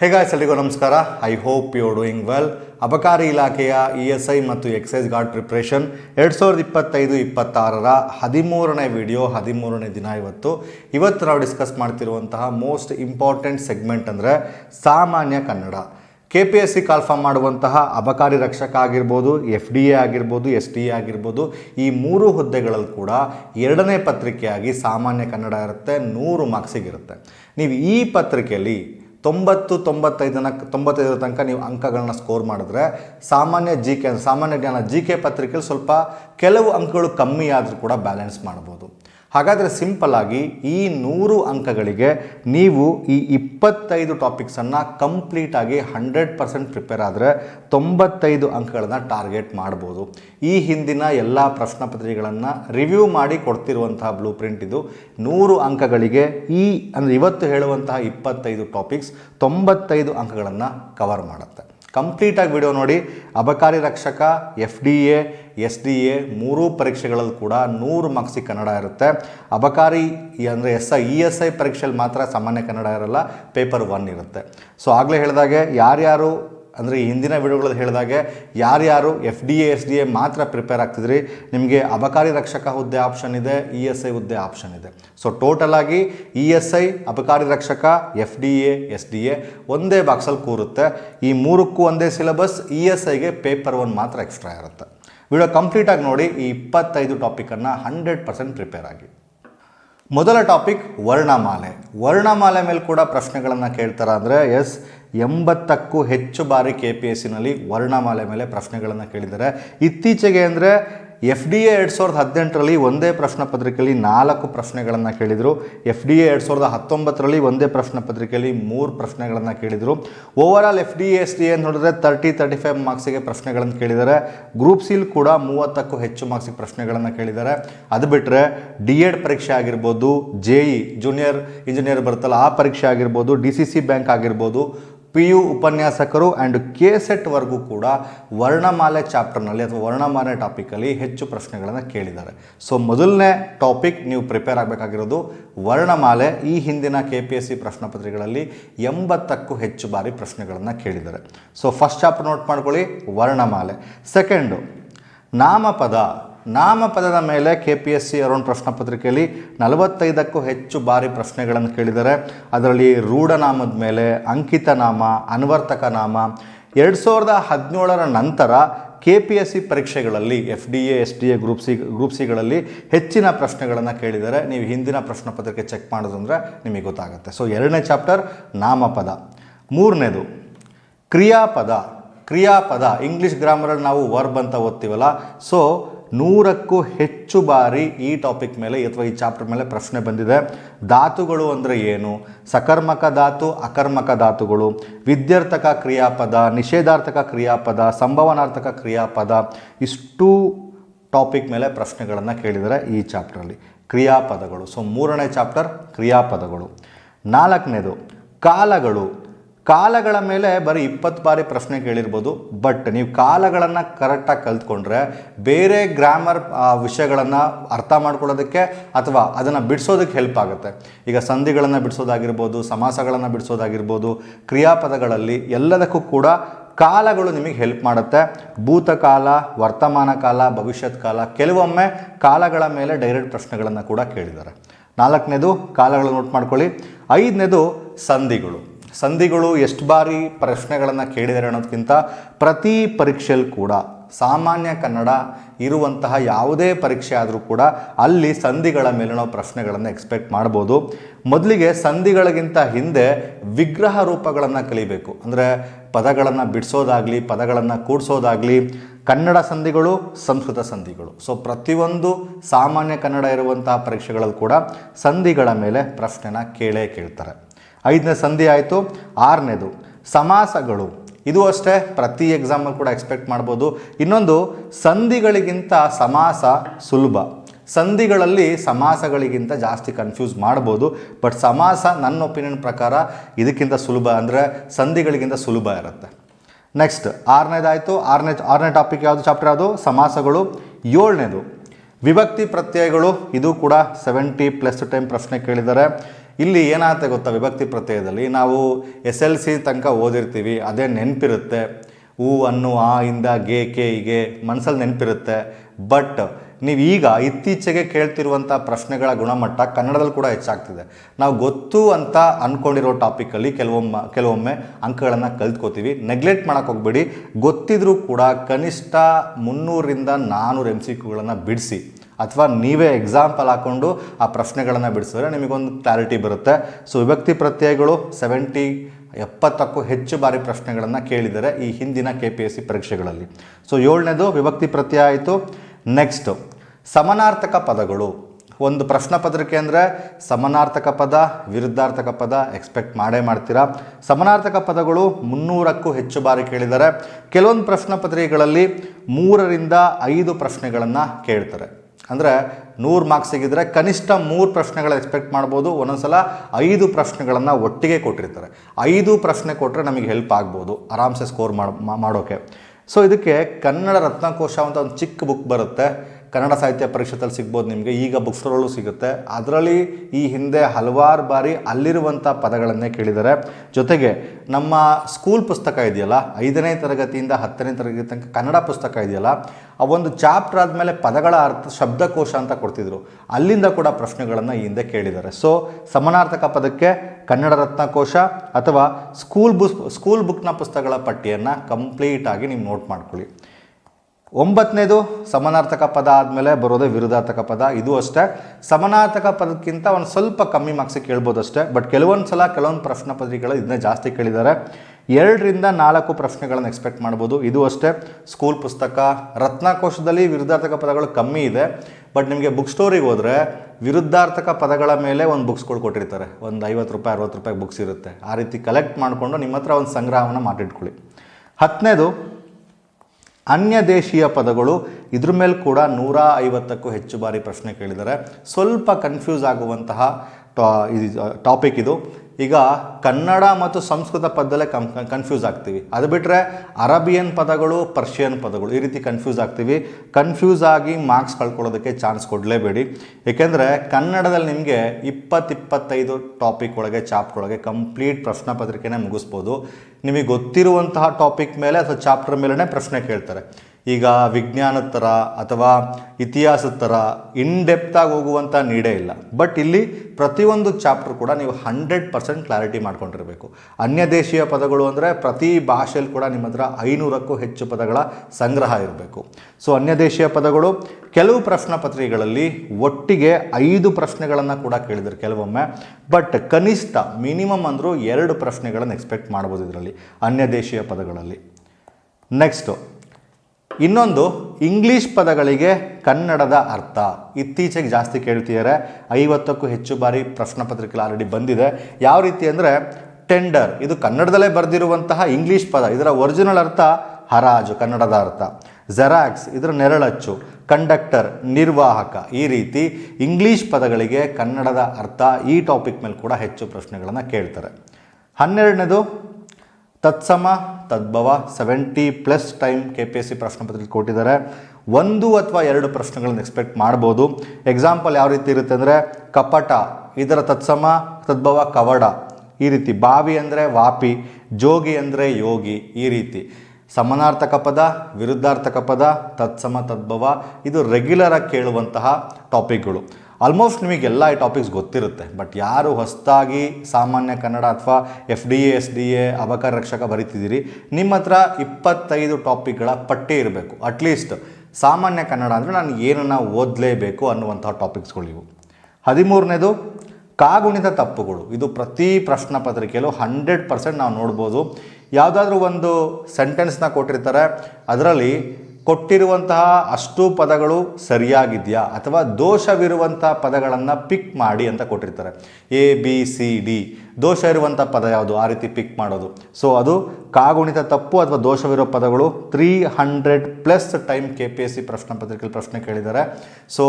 Hey guys ಎಲ್ರಿಗೂ ನಮಸ್ಕಾರ. I hope you doing well ಅಬಕಾರಿ ಇಲಾಖೆಯ ಇ ಎಸ್ ಐ ಮತ್ತು ಎಕ್ಸೈಸ್ ಗಾರ್ಡ್ ಪ್ರಿಪ್ರೇಷನ್ ಎರಡು ಸಾವಿರದ ಇಪ್ಪತ್ತೈದು, ಇಪ್ಪತ್ತಾರರ ಹದಿಮೂರನೇ ವಿಡಿಯೋ ಹದಿಮೂರನೇ ದಿನ ಇವತ್ತು. ಇವತ್ತು ನಾವು ಡಿಸ್ಕಸ್ ಮಾಡ್ತಿರುವಂತಹ ಮೋಸ್ಟ್ ಇಂಪಾರ್ಟೆಂಟ್ ಸೆಗ್ಮೆಂಟ್ ಅಂದರೆ ಸಾಮಾನ್ಯ Kannada. K P S C call form ಮಾಡುವಂತಹ ಅಬಕಾರಿ ರಕ್ಷಕ ಆಗಿರ್ಬೋದು ಎಫ್ ಡಿ ಎ ಆಗಿರ್ಬೋದು ಎಸ್ ಡಿ ಎ ಆಗಿರ್ಬೋದು, ಈ ಮೂರು ಹುದ್ದೆಗಳಲ್ಲಿ ಕೂಡ ಎರಡನೇ ಪತ್ರಿಕೆಯಾಗಿ ಸಾಮಾನ್ಯ ಕನ್ನಡ ಇರುತ್ತೆ, ನೂರು ಮಾರ್ಕ್ಸಿಗಿರುತ್ತೆ ನೀವು ಈ ಪತ್ರಿಕೆಯಲ್ಲಿ ತೊಂಬತ್ತು ತೊಂಬತ್ತೈದನ ತೊಂಬತ್ತೈದರ ತನಕ ನೀವು ಅಂಕಗಳನ್ನ ಸ್ಕೋರ್ ಮಾಡಿದ್ರೆ ಸಾಮಾನ್ಯ ಜಿ ಕೆ ಸಾಮಾನ್ಯ ಜ್ಞಾನ ಜಿ ಕೆ ಪತ್ರಿಕೆಯಲ್ಲಿ ಸ್ವಲ್ಪ ಕೆಲವು ಅಂಕಗಳು ಕಮ್ಮಿ ಆದರೂ ಕೂಡ ಬ್ಯಾಲೆನ್ಸ್ ಮಾಡ್ಬೋದು. ಹಾಗಾದರೆ ಸಿಂಪಲ್ಲಾಗಿ ಈ ನೂರು ಅಂಕಗಳಿಗೆ ನೀವು ಈ ಇಪ್ಪತ್ತೈದು ಟಾಪಿಕ್ಸನ್ನು ಕಂಪ್ಲೀಟಾಗಿ ಹಂಡ್ರೆಡ್ ಪರ್ಸೆಂಟ್ ಪ್ರಿಪೇರ್ ಆದರೆ ತೊಂಬತ್ತೈದು ಅಂಕಗಳನ್ನು ಟಾರ್ಗೆಟ್ ಮಾಡ್ಬೋದು. ಈ ಹಿಂದಿನ ಎಲ್ಲ ಪ್ರಶ್ನೆ ಪತ್ರಿಕೆಗಳನ್ನು ರಿವ್ಯೂ ಮಾಡಿ ಕೊಡ್ತಿರುವಂತಹ ಬ್ಲೂ ಪ್ರಿಂಟ್ ಇದು. ನೂರು ಅಂಕಗಳಿಗೆ ಈ, ಅಂದರೆ ಇವತ್ತು ಹೇಳುವಂತಹ ಇಪ್ಪತ್ತೈದು ಟಾಪಿಕ್ಸ್ ತೊಂಬತ್ತೈದು ಅಂಕಗಳನ್ನು ಕವರ್ ಮಾಡುತ್ತೆ. ಕಂಪ್ಲೀಟಾಗಿ ವಿಡಿಯೋ ನೋಡಿ. ಅಬಕಾರಿ ರಕ್ಷಕ F D A S D A ಮೂರೂ ಪರೀಕ್ಷೆಗಳಲ್ಲಿ ಕೂಡ ನೂರು ಮಾರ್ಕ್ಸಿಗೆ ಕನ್ನಡ ಇರುತ್ತೆ. ಅಬಕಾರಿ ಅಂದರೆ S I E S I ಪರೀಕ್ಷೆಯಲ್ಲಿ ಮಾತ್ರ ಸಾಮಾನ್ಯ ಕನ್ನಡ ಇರಲ್ಲ ಪೇಪರ್ ಒನ್ ಇರುತ್ತೆ. ಸೊ ಆಗಲೇ ಹೇಳಿದಾಗೆ ಯಾರ್ಯಾರು ಅಂದರೆ ಹಿಂದಿನ ವಿಡಿಯೋಗಳಲ್ಲಿ ಹೇಳಿದಾಗೆ ಯಾರ್ಯಾರು F D A S D A ಮಾತ್ರ ಪ್ರಿಪೇರ್ ಆಗ್ತಿದ್ರಿ, ನಿಮಗೆ ಅಬಕಾರಿ ರಕ್ಷಕ ಹುದ್ದೆ ಆಪ್ಷನ್ ಇದೆ ಇ ಎಸ್ ಐ ಹುದ್ದೆ ಆಪ್ಷನ್ ಇದೆ. ಸೊ ಟೋಟಲ್ ಆಗಿ ಇ ಎಸ್ ಐ ಅಬಕಾರಿ ರಕ್ಷಕ F D A S D A ಒಂದೇ ಬಾಕ್ಸಲ್ಲಿ ಕೂರುತ್ತೆ. ಈ ಮೂರಕ್ಕೂ ಒಂದೇ ಸಿಲೆಬಸ್ ಇ ಎಸ್ ಐಗೆ ಪೇಪರ್ ಒನ್ ಮಾತ್ರ ಎಕ್ಸ್ಟ್ರಾ ಇರುತ್ತೆ. ವಿಡಿಯೋ ಕಂಪ್ಲೀಟಾಗಿ ನೋಡಿ ಈ ಇಪ್ಪತ್ತೈದು ಟಾಪಿಕನ್ನು ಹಂಡ್ರೆಡ್ ಪರ್ಸೆಂಟ್ ಪ್ರಿಪೇರ್ ಆಗಿ. ಮೊದಲ ಟಾಪಿಕ್ ವರ್ಣಮಾಲೆ. ವರ್ಣಮಾಲೆ ಮೇಲೆ ಕೂಡ ಪ್ರಶ್ನೆಗಳನ್ನು ಕೇಳ್ತಾರೆ ಅಂದರೆ, ಎಸ್, ಎಂಬತ್ತಕ್ಕೂ ಹೆಚ್ಚು ಬಾರಿ ಕೆ ಪಿ ಎಸ್ ಸಿನಲ್ಲಿ ವರ್ಣಮಾಲೆ ಮೇಲೆ ಪ್ರಶ್ನೆಗಳನ್ನು ಕೇಳಿದ್ದಾರೆ. ಇತ್ತೀಚೆಗೆ ಅಂದರೆ ಎಫ್ ಡಿ ಎ ಎರಡು ಸಾವಿರದ ಹದಿನೆಂಟರಲ್ಲಿ ಒಂದೇ ಪ್ರಶ್ನೆ ಪತ್ರಿಕೆಯಲ್ಲಿ ನಾಲ್ಕು ಪ್ರಶ್ನೆಗಳನ್ನು ಕೇಳಿದರು. ಎಫ್ ಡಿ ಎ ಎರಡು ಸಾವಿರದ ಹತ್ತೊಂಬತ್ತರಲ್ಲಿ ಒಂದೇ ಪ್ರಶ್ನೆ ಪತ್ರಿಕೆಯಲ್ಲಿ ಮೂರು ಪ್ರಶ್ನೆಗಳನ್ನು ಕೇಳಿದರು. Over all F D S D ಅಂತ ನೋಡಿದ್ರೆ ತರ್ಟಿ ತರ್ಟಿ ಫೈವ್ ಮಾರ್ಕ್ಸಿಗೆ ಪ್ರಶ್ನೆಗಳನ್ನು ಕೇಳಿದ್ದಾರೆ. ಗ್ರೂಪ್ ಸಿಲ್ ಕೂಡ ಮೂವತ್ತಕ್ಕೂ ಹೆಚ್ಚು ಮಾರ್ಕ್ಸಿಗೆ ಪ್ರಶ್ನೆಗಳನ್ನು ಕೇಳಿದ್ದಾರೆ. ಅದು ಬಿಟ್ಟರೆ ಡಿ ಎಡ್ ಪರೀಕ್ಷೆ ಆಗಿರ್ಬೋದು, ಜೆ ಇ ಜೂನಿಯರ್ ಇಂಜಿನಿಯರ್ ಬರುತ್ತಲ್ಲ, ಆ ಪರೀಕ್ಷೆ ಆಗಿರ್ಬೋದು, ಡಿ ಸಿ ಸಿ ಬ್ಯಾಂಕ್ ಆಗಿರ್ಬೋದು ಪಿ ಯು ಉಪನ್ಯಾಸಕರು ಆ್ಯಂಡ್ ಕೆ ಸೆಟ್ವರೆಗೂ ಕೂಡ ವರ್ಣಮಾಲೆ ಚಾಪ್ಟರ್ನಲ್ಲಿ ಅಥವಾ ವರ್ಣಮಾಲೆ ಟಾಪಿಕಲ್ಲಿ ಹೆಚ್ಚು ಪ್ರಶ್ನೆಗಳನ್ನು ಕೇಳಿದ್ದಾರೆ. ಸೊ ಮೊದಲನೇ ಟಾಪಿಕ್ ನೀವು ಪ್ರಿಪೇರ್ ಆಗಬೇಕಾಗಿರೋದು ವರ್ಣಮಾಲೆ ಈ ಹಿಂದಿನ ಕೆ ಪಿ ಎಸ್ ಸಿ ಪ್ರಶ್ನಪತ್ರಿಕೆಗಳಲ್ಲಿ ಎಂಬತ್ತಕ್ಕೂ ಹೆಚ್ಚು ಬಾರಿ ಪ್ರಶ್ನೆಗಳನ್ನು ಕೇಳಿದ್ದಾರೆ. ಸೊ ಫಸ್ಟ್ ಚಾಪ್ಟರ್ ನೋಟ್ ಮಾಡ್ಕೊಳ್ಳಿ, ವರ್ಣಮಾಲೆ. ಸೆಕೆಂಡು ನಾಮಪದ. ನಾಮಪದದ ಮೇಲೆ ಕೆ ಪಿ ಎಸ್ ಸಿ ಅರುಣ್ ಪ್ರಶ್ನೆ ಪತ್ರಿಕೆಯಲ್ಲಿ ನಲವತ್ತೈದಕ್ಕೂ ಹೆಚ್ಚು ಬಾರಿ ಪ್ರಶ್ನೆಗಳನ್ನು ಕೇಳಿದ್ದಾರೆ. ಅದರಲ್ಲಿ ರೂಢನಾಮದ ಮೇಲೆ ಅಂಕಿತ ನಾಮ ಅನ್ವರ್ತಕ ನಾಮ ಎರಡು ಸಾವಿರದ ಹದಿನೇಳರ ನಂತರ ಕೆ ಪಿ ಎಸ್ ಸಿ ಪರೀಕ್ಷೆಗಳಲ್ಲಿ, F D A, S D A, group C, group ಸಿಗಳಲ್ಲಿ ಹೆಚ್ಚಿನ ಪ್ರಶ್ನೆಗಳನ್ನು ಕೇಳಿದರೆ ನೀವು ಹಿಂದಿನ ಪ್ರಶ್ನೆ ಪತ್ರಿಕೆ ಚೆಕ್ ಮಾಡೋದಂದ್ರೆ ನಿಮಗೆ ಗೊತ್ತಾಗುತ್ತೆ. ಸೊ ಎರಡನೇ ಚಾಪ್ಟರ್, ನಾಮಪದ. ಮೂರನೇದು, ಕ್ರಿಯಾಪದ. ಕ್ರಿಯಾಪದ ಇಂಗ್ಲೀಷ್ ಗ್ರಾಮರಲ್ಲಿ ನಾವು ವರ್ಬ್ ಅಂತ ಓದ್ತೀವಲ್ಲ. ಸೊ ನೂರಕ್ಕೂ ಹೆಚ್ಚು ಬಾರಿ ಈ ಟಾಪಿಕ್ ಮೇಲೆ ಅಥವಾ ಈ ಚಾಪ್ಟರ್ ಮೇಲೆ ಪ್ರಶ್ನೆ ಬಂದಿದೆ. ಧಾತುಗಳು ಅಂದರೆ ಏನು? ಸಕರ್ಮಕ ಧಾತು, ಅಕರ್ಮಕ ಧಾತುಗಳು, ವಿದ್ಯಾರ್ಥಕ ಕ್ರಿಯಾಪದ, ನಿಷೇಧಾರ್ಥಕ ಕ್ರಿಯಾಪದ, ಸಂಭವನಾರ್ಥಕ ಕ್ರಿಯಾಪದ, ಇಷ್ಟು ಟಾಪಿಕ್ ಮೇಲೆ ಪ್ರಶ್ನೆಗಳನ್ನು ಕೇಳಿದರೆ ಈ ಚಾಪ್ಟರಲ್ಲಿ ಕ್ರಿಯಾಪದಗಳು. ಸೊ ಮೂರನೇ ಚಾಪ್ಟರ್ ಕ್ರಿಯಾಪದಗಳು. ನಾಲ್ಕನೇದು, ಕಾಲಗಳು. ಕಾಲಗಳ ಮೇಲೆ ಬರೀ ಇಪ್ಪತ್ತು ಬಾರಿ ಪ್ರಶ್ನೆ ಕೇಳಿರ್ಬೋದು ಬಟ್ ನೀವು ಕಾಲಗಳನ್ನು ಕರೆಕ್ಟಾಗಿ ಕಲ್ತ್ಕೊಂಡ್ರೆ ಬೇರೆ ಗ್ರಾಮರ್ ವಿಷಯಗಳನ್ನು ಅರ್ಥ ಮಾಡ್ಕೊಳ್ಳೋದಕ್ಕೆ ಅಥವಾ ಅದನ್ನು ಬಿಡಿಸೋದಕ್ಕೆ ಹೆಲ್ಪ್ ಆಗುತ್ತೆ. ಈಗ ಸಂಧಿಗಳನ್ನು ಬಿಡಿಸೋದಾಗಿರ್ಬೋದು, ಸಮಾಸಗಳನ್ನು ಬಿಡಿಸೋದಾಗಿರ್ಬೋದು, ಕ್ರಿಯಾಪದಗಳಲ್ಲಿ ಎಲ್ಲದಕ್ಕೂ ಕೂಡ ಕಾಲಗಳು ನಿಮಗೆ ಹೆಲ್ಪ್ ಮಾಡುತ್ತೆ. ಭೂತಕಾಲ, ವರ್ತಮಾನ ಕಾಲ, ಭವಿಷ್ಯತ್ ಕಾಲ, ಕೆಲವೊಮ್ಮೆ ಕಾಲಗಳ ಮೇಲೆ ಡೈರೆಕ್ಟ್ ಪ್ರಶ್ನೆಗಳನ್ನು ಕೂಡ ಕೇಳಿದ್ದಾರೆ. ನಾಲ್ಕನೇದು ಕಾಲಗಳು ನೋಟ್ ಮಾಡ್ಕೊಳ್ಳಿ. ಐದನೇದು ಸಂಧಿಗಳು. ಸಂಧಿಗಳು ಎಷ್ಟು ಬಾರಿ ಪ್ರಶ್ನೆಗಳನ್ನು ಕೇಳಿದ್ದಾರೆ ಅನ್ನೋದಕ್ಕಿಂತ ಪ್ರತಿ ಪರೀಕ್ಷೆಯಲ್ಲಿ ಕೂಡ ಸಾಮಾನ್ಯ ಕನ್ನಡ ಇರುವಂತಹ ಯಾವುದೇ ಪರೀಕ್ಷೆ ಆದರೂ ಕೂಡ ಅಲ್ಲಿ ಸಂಧಿಗಳ ಮೇಲೆ ನಾವು ಪ್ರಶ್ನೆಗಳನ್ನು ಎಕ್ಸ್ಪೆಕ್ಟ್ ಮಾಡ್ಬೋದು. ಮೊದಲಿಗೆ ಸಂಧಿಗಳಿಗಿಂತ ಹಿಂದೆ ವಿಗ್ರಹ ರೂಪಗಳನ್ನು ಕಲಿಬೇಕು. ಅಂದರೆ ಪದಗಳನ್ನು ಬಿಡಿಸೋದಾಗಲಿ, ಪದಗಳನ್ನು ಕೂಡಿಸೋದಾಗಲಿ ಕನ್ನಡ ಸಂಧಿಗಳು, ಸಂಸ್ಕೃತ ಸಂಧಿಗಳು. ಸೊ ಪ್ರತಿಯೊಂದು ಸಾಮಾನ್ಯ ಕನ್ನಡ ಇರುವಂತಹ ಪರೀಕ್ಷೆಗಳಲ್ಲಿ ಕೂಡ ಸಂಧಿಗಳ ಮೇಲೆ ಪ್ರಶ್ನೆನ ಕೇಳೇ ಕೇಳ್ತಾರೆ. ಐದನೇ ಸಂಧಿ ಆಯಿತು, ಆರನೇದು. ಸಮಾಸಗಳು. ಇದು ಅಷ್ಟೇ, ಪ್ರತಿ ಎಕ್ಸಾಮಲ್ಲಿ ಕೂಡ ಎಕ್ಸ್ಪೆಕ್ಟ್ ಮಾಡ್ಬೋದು. ಇನ್ನೊಂದು, ಸಂಧಿಗಳಿಗಿಂತ ಸಮಾಸ ಸುಲಭ. ಸಂಧಿಗಳಲ್ಲಿ ಸಮಾಸಗಳಿಗಿಂತ ಜಾಸ್ತಿ ಕನ್ಫ್ಯೂಸ್ ಮಾಡ್ಬೋದು. ಬಟ್ ಸಮಾಸ ನನ್ನ ಒಪಿನಿಯನ್ ಪ್ರಕಾರ ಇದಕ್ಕಿಂತ ಸುಲಭ ಅಂದರೆ ಸಂಧಿಗಳಿಗಿಂತ ಸುಲಭ ಇರುತ್ತೆ. ನೆಕ್ಸ್ಟ್ ಆರನೇದಾಯಿತು ಆರನೇ ಆರನೇ ಟಾಪಿಕ್ ಯಾವುದು ಚಾಪ್ಟರ್ ಯಾವುದು? ಸಮಾಸಗಳು. ಏಳನೇದು. ವಿಭಕ್ತಿ ಪ್ರತ್ಯಯಗಳು, ಇದು ಕೂಡ ಸೆವೆಂಟಿ ಪ್ಲಸ್ ಟೈಮ್ ಪ್ರಶ್ನೆ ಕೇಳಿದ್ದಾರೆ. ಇಲ್ಲಿ ಏನಾಗುತ್ತೆ ಗೊತ್ತಾ? ವಿಭಕ್ತಿ ಪ್ರತ್ಯಯದಲ್ಲಿ ನಾವು ಎಸ್ ಎಲ್ ಸಿ ತನಕ ಓದಿರ್ತೀವಿ, ಅದೇ ನೆನಪಿರುತ್ತೆ. ಹೂ ಅನ್ನು ಆ ಇಂದ ಗೆ, ಕೆ ಹೀಗೆ ಮನಸ್ಸಲ್ಲಿ ನೆನಪಿರುತ್ತೆ. ಬಟ್ ನೀವು ಈಗ ಇತ್ತೀಚೆಗೆ ಕೇಳ್ತಿರುವಂಥ ಪ್ರಶ್ನೆಗಳ ಗುಣಮಟ್ಟ ಕನ್ನಡದಲ್ಲಿ ಕೂಡ ಹೆಚ್ಚಾಗ್ತಿದೆ. ನಾವು ಗೊತ್ತು ಅಂತ ಅಂದ್ಕೊಂಡಿರೋ ಟಾಪಿಕಲ್ಲಿ ಕೆಲವೊಮ್ಮೆ ಕೆಲವೊಮ್ಮೆ ಅಂಕಗಳನ್ನು ಕಲ್ತ್ಕೋತೀವಿ. ನೆಗ್ಲೆಕ್ಟ್ ಮಾಡೋಕ್ಕೆ ಹೋಗ್ಬೇಡಿ. ಗೊತ್ತಿದ್ರೂ ಕೂಡ ಕನಿಷ್ಠ ಮುನ್ನೂರರಿಂದ ನಾನ್ನೂರು ಎಂ ಸಿ ಕ್ಯೂಗಳನ್ನು ಬಿಡಿಸಿ. ಅಥವಾ ನೀವೇ ಎಕ್ಸಾಂಪಲ್ ಹಾಕ್ಕೊಂಡು ಆ ಪ್ರಶ್ನೆಗಳನ್ನು ಬಿಡಿಸಿದ್ರೆ ನಿಮಗೊಂದು ಕ್ಲಾರಿಟಿ ಬರುತ್ತೆ. ಸೊ ವಿಭಕ್ತಿ ಪ್ರತ್ಯಯಗಳು ಸೆವೆಂಟಿ ಎಪ್ಪತ್ತಕ್ಕೂ ಹೆಚ್ಚು ಬಾರಿ ಪ್ರಶ್ನೆಗಳನ್ನು ಕೇಳಿದ್ದಾರೆ ಈ ಹಿಂದಿನ ಕೆ ಪಿ ಎಸ್ ಸಿ ಪರೀಕ್ಷೆಗಳಲ್ಲಿ. ಸೊ ಏಳನೇದು ವಿಭಕ್ತಿ ಪ್ರತ್ಯಯ ಆಯಿತು. ನೆಕ್ಸ್ಟು ಸಮನಾರ್ಥಕ ಪದಗಳು. ಒಂದು ಪ್ರಶ್ನೆ ಪತ್ರಿಕೆ ಅಂದರೆ ಸಮನಾರ್ಥಕ ಪದ, ವಿರುದ್ಧಾರ್ಥಕ ಪದ ಎಕ್ಸ್ಪೆಕ್ಟ್ ಮಾಡೇ ಮಾಡ್ತೀರಾ. ಸಮನಾರ್ಥಕ ಪದಗಳು ಮುನ್ನೂರಕ್ಕೂ ಹೆಚ್ಚು ಬಾರಿ ಕೇಳಿದ್ದಾರೆ ಕೆಲವೊಂದು ಪ್ರಶ್ನೆ ಪತ್ರಿಕೆಗಳಲ್ಲಿ ಮೂರರಿಂದ ಐದು ಪ್ರಶ್ನೆಗಳನ್ನು ಕೇಳ್ತಾರೆ. ಅಂದರೆ ನೂರು ಮಾರ್ಕ್ಸ್ ಸಿಗಿದ್ರೆ ಕನಿಷ್ಠ ಮೂರು ಪ್ರಶ್ನೆಗಳು ಎಕ್ಸ್ಪೆಕ್ಟ್ ಮಾಡ್ಬೋದು, ಒಂದೊಂದ್ಸಲ ಐದು ಪ್ರಶ್ನೆಗಳನ್ನು ಒಟ್ಟಿಗೆ ಕೊಟ್ಟಿರ್ತಾರೆ. ಐದು ಪ್ರಶ್ನೆ ಕೊಟ್ಟರೆ ನಮಗೆ ಹೆಲ್ಪ್ ಆಗ್ಬೋದು, ಆರಾಮ್ಸೆ ಸ್ಕೋರ್ ಮಾಡೋಕ್ಕೆ ಸೊ ಇದಕ್ಕೆ ಕನ್ನಡ ರತ್ನಕೋಶ ಅಂತ ಒಂದು ಚಿಕ್ಕ ಬುಕ್ ಬರುತ್ತೆ. ಕನ್ನಡ ಸಾಹಿತ್ಯ ಪರಿಷತ್ತಲ್ಲಿ ಸಿಗ್ಬೋದು ನಿಮಗೆ. ಈಗ ಬುಕ್ ಸ್ಟೋರಲ್ಲೂ ಸಿಗುತ್ತೆ. ಅದರಲ್ಲಿ ಈ ಹಿಂದೆ ಹಲವಾರು ಬಾರಿ ಅಲ್ಲಿರುವಂಥ ಪದಗಳನ್ನೇ ಕೇಳಿದ್ದಾರೆ. ಜೊತೆಗೆ ನಮ್ಮ ಸ್ಕೂಲ್ ಪುಸ್ತಕ ಇದೆಯಲ್ಲ, ಐದನೇ ತರಗತಿಯಿಂದ ಹತ್ತನೇ ತರಗತಿ ತನಕ ಕನ್ನಡ ಪುಸ್ತಕ ಇದೆಯಲ್ಲ, ಆ ಒಂದು ಚಾಪ್ಟರ್ ಆದಮೇಲೆ ಪದಗಳ ಅರ್ಥ, ಶಬ್ದಕೋಶ ಅಂತ ಕೊಡ್ತಿದ್ರು. ಅಲ್ಲಿಂದ ಕೂಡ ಪ್ರಶ್ನೆಗಳನ್ನು ಈ ಹಿಂದೆ ಕೇಳಿದ್ದಾರೆ. ಸೊ ಸಮಾನಾರ್ಥಕ ಪದಕ್ಕೆ ಕನ್ನಡ ರತ್ನಕೋಶ ಅಥವಾ ಸ್ಕೂಲ್ ಬುಕ್ ಸ್ಕೂಲ್ ಬುಕ್ನ ಪುಸ್ತಕಗಳ ಪಟ್ಟಿಯನ್ನು ಕಂಪ್ಲೀಟಾಗಿ ನೀವು ನೋಟ್ ಮಾಡ್ಕೊಳ್ಳಿ. ಒಂಬತ್ತನೇದು ಸಮಾನಾರ್ಥಕ ಪದ ಆದಮೇಲೆ ಬರೋದೇ ವಿರುದ್ಧಾರ್ಥಕ ಪದ, ಇದು ಅಷ್ಟೇ. ಸಮನಾರ್ಥಕ ಪದಕ್ಕಿಂತ ಒಂದು ಸ್ವಲ್ಪ ಕಮ್ಮಿ ಮಾರ್ಕ್ಸಿಗೆ ಕೇಳ್ಬೋದು ಅಷ್ಟೇ ಬಟ್ ಕೆಲವೊಂದು ಸಲ ಕೆಲವೊಂದು ಪ್ರಶ್ನೆ ಪತ್ರಿಕೆಗಳು ಇದನ್ನೇ ಜಾಸ್ತಿ ಕೇಳಿದ್ದಾರೆ. ಎರಡರಿಂದ ನಾಲ್ಕು ಪ್ರಶ್ನೆಗಳನ್ನು ಎಕ್ಸ್ಪೆಕ್ಟ್ ಮಾಡ್ಬೋದು, ಇದು ಅಷ್ಟೇ. ಸ್ಕೂಲ್ ಪುಸ್ತಕ, ರತ್ನಕೋಶದಲ್ಲಿ ವಿರುದ್ಧಾರ್ಥಕ ಪದಗಳು ಕಮ್ಮಿ ಇದೆ ಬಟ್ ನಿಮಗೆ ಬುಕ್ ಸ್ಟೋರಿಗೆ ಹೋದರೆ ವಿರುದ್ಧಾರ್ಥಕ ಪದಗಳ ಮೇಲೆ ಒಂದು ಬುಕ್ಸ್ಗಳು ಕೊಟ್ಟಿರ್ತಾರೆ. ಒಂದು ಐವತ್ತು ರೂಪಾಯಿ, ಅರವತ್ತು ರೂಪಾಯಿ ಬುಕ್ಸ್ ಇರುತ್ತೆ. ಆ ರೀತಿ ಕಲೆಕ್ಟ್ ಮಾಡಿಕೊಂಡು ನಿಮ್ಮ ಹತ್ರ ಒಂದು ಸಂಗ್ರಹವನ್ನು ಮಾಡಿಟ್ಕೊಳ್ಳಿ ಹತ್ತನೇದು ಅನ್ಯ ದೇಶೀಯ ಪದಗಳು ಇದ್ರ ಮೇಲೆ ಕೂಡ ನೂರ ಐವತ್ತಕ್ಕೂ ಹೆಚ್ಚು ಬಾರಿ ಪ್ರಶ್ನೆ ಕೇಳಿದ್ದಾರೆ. ಸ್ವಲ್ಪ ಕನ್ಫ್ಯೂಸ್ ಆಗುವಂತಹ ಟಾಪಿಕ್ ಇದು. ಈಗ ಕನ್ನಡ ಮತ್ತು ಸಂಸ್ಕೃತ ಪದದಲ್ಲೇ ಕಂ ಕನ್ಫ್ಯೂಸ್ ಆಗ್ತೀವಿ. ಅದು ಬಿಟ್ಟರೆ ಅರಬಿಯನ್ ಪದಗಳು, ಪರ್ಷಿಯನ್ ಪದಗಳು ಈ ರೀತಿ ಕನ್ಫ್ಯೂಸ್ ಆಗ್ತೀವಿ. ಕನ್ಫ್ಯೂಸ್ ಆಗಿ ಮಾರ್ಕ್ಸ್ ಕಳ್ಕೊಳ್ಳೋದಕ್ಕೆ ಚಾನ್ಸ್ ಕೊಡಲೇಬೇಡಿ. ಏಕೆಂದರೆ ಕನ್ನಡದಲ್ಲಿ ನಿಮಗೆ ಇಪ್ಪತ್ತಿಪ್ಪತ್ತೈದು ಟಾಪಿಕ್ ಒಳಗೆ ಚಾಪ್ ಒಳಗೆ ಕಂಪ್ಲೀಟ್ ಪ್ರಶ್ನೆ ಪತ್ರಿಕೆನೇ ಮುಗಿಸ್ಬೋದು. ನಿಮಗೆ ಗೊತ್ತಿರುವಂತಹ ಟಾಪಿಕ್ ಮೇಲೆ ಅಥವಾ ಚಾಪ್ಟರ್ ಮೇಲೇ ಪ್ರಶ್ನೆ ಕೇಳ್ತಾರೆ. ಈಗ ವಿಜ್ಞಾನದ ಥರ ಅಥವಾ ಇತಿಹಾಸದ ಥರ ಇನ್ಡೆಪ್ತಾಗಿ ಹೋಗುವಂಥ ನೀಡೇ ಇಲ್ಲ. ಬಟ್ ಇಲ್ಲಿ ಪ್ರತಿಯೊಂದು ಚಾಪ್ಟರ್ ಕೂಡ ನೀವು ಹಂಡ್ರೆಡ್ ಪರ್ಸೆಂಟ್ ಕ್ಲಾರಿಟಿ ಮಾಡ್ಕೊಂಡಿರಬೇಕು. ಅನ್ಯ ದೇಶೀಯ ಪದಗಳು ಅಂದರೆ ಪ್ರತಿ ಭಾಷೆಯಲ್ಲಿ ಕೂಡ ನಿಮ್ಮ ಹತ್ರ ಐನೂರಕ್ಕೂ ಹೆಚ್ಚು ಪದಗಳ ಸಂಗ್ರಹ ಇರಬೇಕು. ಸೊ ಅನ್ಯ ದೇಶೀಯ ಪದಗಳು ಕೆಲವು ಪ್ರಶ್ನ ಪತ್ರಿಕೆಗಳಲ್ಲಿ ಒಟ್ಟಿಗೆ ಐದು ಪ್ರಶ್ನೆಗಳನ್ನು ಕೂಡ ಕೇಳಿದರು ಕೆಲವೊಮ್ಮೆ. ಬಟ್ ಕನಿಷ್ಠ ಮಿನಿಮಮ್ ಅಂದರೂ ಎರಡು ಪ್ರಶ್ನೆಗಳನ್ನು ಎಕ್ಸ್ಪೆಕ್ಟ್ ಮಾಡ್ಬೋದು ಇದರಲ್ಲಿ, ಅನ್ಯ ದೇಶೀಯ ಪದಗಳಲ್ಲಿ. ನೆಕ್ಸ್ಟು ಇನ್ನೊಂದು ಇಂಗ್ಲೀಷ್ ಪದಗಳಿಗೆ ಕನ್ನಡದ ಅರ್ಥ. ಇತ್ತೀಚೆಗೆ ಜಾಸ್ತಿ ಕೇಳ್ತಿದ್ದಾರೆ. ಐವತ್ತಕ್ಕೂ ಹೆಚ್ಚು ಬಾರಿ ಪ್ರಶ್ನೆ ಪತ್ರಿಕೆ ಆಲ್ರೆಡಿ ಬಂದಿದೆ. ಯಾವ ರೀತಿ ಅಂದರೆ ಟೆಂಡರ್ ಇದು ಕನ್ನಡದಲ್ಲೇ ಬರೆದಿರುವಂತಹ ಇಂಗ್ಲೀಷ್ ಪದ. ಇದರ ಒರಿಜಿನಲ್ ಅರ್ಥ ಹರಾಜು, ಕನ್ನಡದ ಅರ್ಥ. ಜೆರಾಕ್ಸ್ ಇದರ ನೆರಳಚ್ಚು. ಕಂಡಕ್ಟರ್ ನಿರ್ವಾಹಕ. ಈ ರೀತಿ ಇಂಗ್ಲೀಷ್ ಪದಗಳಿಗೆ ಕನ್ನಡದ ಅರ್ಥ ಈ ಟಾಪಿಕ್ ಮೇಲೆ ಕೂಡ ಹೆಚ್ಚು ಪ್ರಶ್ನೆಗಳನ್ನು ಕೇಳ್ತಾರೆ. ಹನ್ನೆರಡನೇದು ತತ್ಸಮ, ತದ್ಭವ seventy plus time K P S C ಪ್ರಶ್ನೆ ಕೊಟ್ಟಿದ್ದಾರೆ. ಒಂದು ಅಥವಾ ಎರಡು ಪ್ರಶ್ನೆಗಳನ್ನು ಎಕ್ಸ್ಪೆಕ್ಟ್ ಮಾಡ್ಬೋದು. ಎಕ್ಸಾಂಪಲ್ ಯಾವ ರೀತಿ ಇರುತ್ತೆ ಅಂದರೆ, ಕಪಟ, ಇದರ ತತ್ಸಮ, ತದ್ಭವ, ಕವಡ, ಈ ರೀತಿ. ಬಾವಿ ಅಂದರೆ ವಾಪಿ, ಜೋಗಿ ಅಂದರೆ ಯೋಗಿ, ಈ ರೀತಿ. ಸಮನಾರ್ಥಕ ಪದ, ವಿರುದ್ಧಾರ್ಥಕ ಪದ, ತತ್ಸಮ, ತದ್ಭವ, ಇದು ರೆಗ್ಯುಲರಾಗಿ ಕೇಳುವಂತಹ ಟಾಪಿಕ್ಗಳು ಆಲ್ಮೋಸ್ಟ್ ನಿಮಗೆಲ್ಲ ಈ ಟಾಪಿಕ್ಸ್ ಗೊತ್ತಿರುತ್ತೆ ಬಟ್ ಯಾರು ಹೊಸದಾಗಿ ಸಾಮಾನ್ಯ ಕನ್ನಡ ಅಥವಾ F D A S D A ಅಬಕಾರ ರಕ್ಷಕ ಬರಿತಿದ್ದೀರಿ, ನಿಮ್ಮ ಹತ್ರ ಇಪ್ಪತ್ತೈದು ಟಾಪಿಕ್ಗಳ ಪಟ್ಟಿ ಇರಬೇಕು. ಅಟ್ಲೀಸ್ಟ್ ಸಾಮಾನ್ಯ ಕನ್ನಡ ಅಂದರೆ ನಾನು ಏನನ್ನು ಓದಲೇಬೇಕು ಅನ್ನುವಂಥ ಟಾಪಿಕ್ಸ್ಗಳಿವು ಹದಿಮೂರನೇದು, ಕಾಗುಣಿತ ತಪ್ಪುಗಳು. ಇದು ಪ್ರತಿ ಪ್ರಶ್ನೆ ಪತ್ರಿಕೆಯಲ್ಲೂ ಹಂಡ್ರೆಡ್ ಪರ್ಸೆಂಟ್ ನಾವು ನೋಡ್ಬೋದು. ಯಾವುದಾದ್ರೂ ಒಂದು ಸೆಂಟೆನ್ಸ್ನ ಕೊಟ್ಟಿರ್ತಾರೆ, ಅದರಲ್ಲಿ ಕೊಟ್ಟಿರುವಂತಹ ಅಷ್ಟು ಪದಗಳು ಸರಿಯಾಗಿದೆಯಾ ಅಥವಾ ದೋಷವಿರುವಂತಹ ಪದಗಳನ್ನು ಪಿಕ್ ಮಾಡಿ ಅಂತ ಕೊಟ್ಟಿರ್ತಾರೆ. ಎ ಬಿ ಸಿ ಡಿ ದೋಷ ಇರುವಂಥ ಪದ ಯಾವುದು? ಆ ರೀತಿ ಪಿಕ್ ಮಾಡೋದು. ಸೊ ಅದು ಕಾಗುಣಿತ ತಪ್ಪು ಅಥವಾ ದೋಷವಿರೋ ಪದಗಳು three hundred plus time K P S C ಪ್ರಶ್ನೆ ಪತ್ರಿಕೆಯಲ್ಲಿ ಪ್ರಶ್ನೆ ಕೇಳಿದ್ದಾರೆ. ಸೊ